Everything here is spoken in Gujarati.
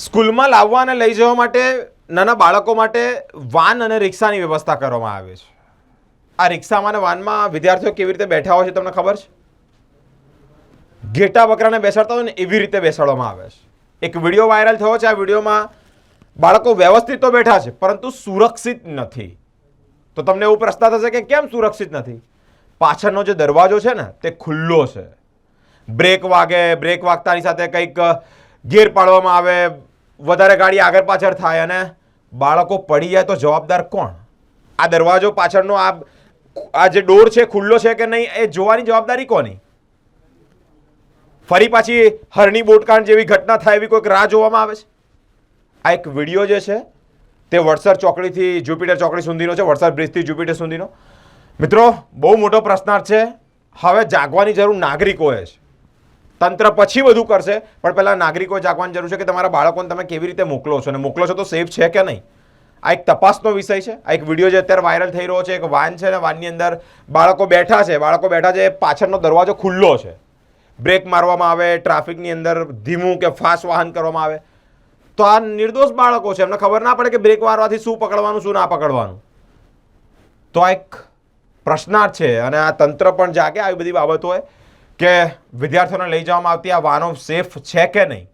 સ્કૂલમાં લાવવા અને લઈ જવા માટે નાના બાળકો માટે વાન અને રિક્ષાની વ્યવસ્થા કરવામાં આવે છે. આ રિક્ષામાં અને વાનમાં વિદ્યાર્થીઓ કેવી રીતે બેઠા હોય છે તમને ખબર છે? ઘેટા બકરાને બેસાડતા હોય ને એવી રીતે બેસાડવામાં આવે છે. એક વીડિયો વાયરલ થયો છે, આ વિડીયોમાં બાળકો વ્યવસ્થિત તો બેઠા છે, પરંતુ સુરક્ષિત નથી. તો તમને એવું પ્રશ્ન થશે કે કેમ સુરક્ષિત નથી? પાછળનો જે દરવાજો છે ને, તે ખુલ્લો છે. બ્રેક વાગે, બ્રેક વાગતાની સાથે કંઈક ગેર પાડવામાં આવે વધારે ગાડી આગળ પાછળ થાય અને બાળકો પડી જાય તો જવાબદાર કોણ? આ દરવાજો પાછળનો આ આ જે ડોર છે, ખુલ્લો છે કે નહીં, એ જોવાની જવાબદારી કોની? ફરી પાછી હરણી બોટકાંડ જેવી ઘટના થાય એવી કોઈક રાહ જોવામાં આવે છે? આ એક વીડિયો જે છે, તે વડસર ચોકડીથી જુપિટર ચોકડી સુધીનો છે, વડસર બ્રિજથી જુપિટર સુધીનો. મિત્રો, બહુ મોટો પ્રશ્નાર્થ છે. હવે જાગવાની જરૂર નાગરિકોએ છે. તંત્ર પછી બધું કરશે, પણ પહેલાં નાગરિકો જાગવાની જરૂર છે કે તમારા બાળકોને તમે કેવી રીતે મોકલો છો અને મોકલો છો તો સેફ છે કે નહીં? આ એક તપાસનો વિષય છે. આ એક વીડિયો જે અત્યારે વાયરલ થઈ રહ્યો છે, એક વાન છે અને વાનની અંદર બાળકો બેઠા છે. બાળકો બેઠા છે, પાછળનો દરવાજો ખુલ્લો છે. બ્રેક મારવામાં આવે ટ્રાફિકની અંદર ધીમું કે ફાસ્ટ વાહન કરવામાં આવે. તો આ નિર્દોષ બાળકો છે. એમને ખબર ના પડે કે બ્રેક મારવાથી શું પકડવાનું, શું ના પકડવાનું. તો આ એક પ્રશ્નાર્થ છે અને આ તંત્ર પણ જાગે, આવી બધી બાબતોએ. કે વિદ્યાર્થીઓને લઈ જવામાં આવતી આ વાનો સેફ છે કે નહીં?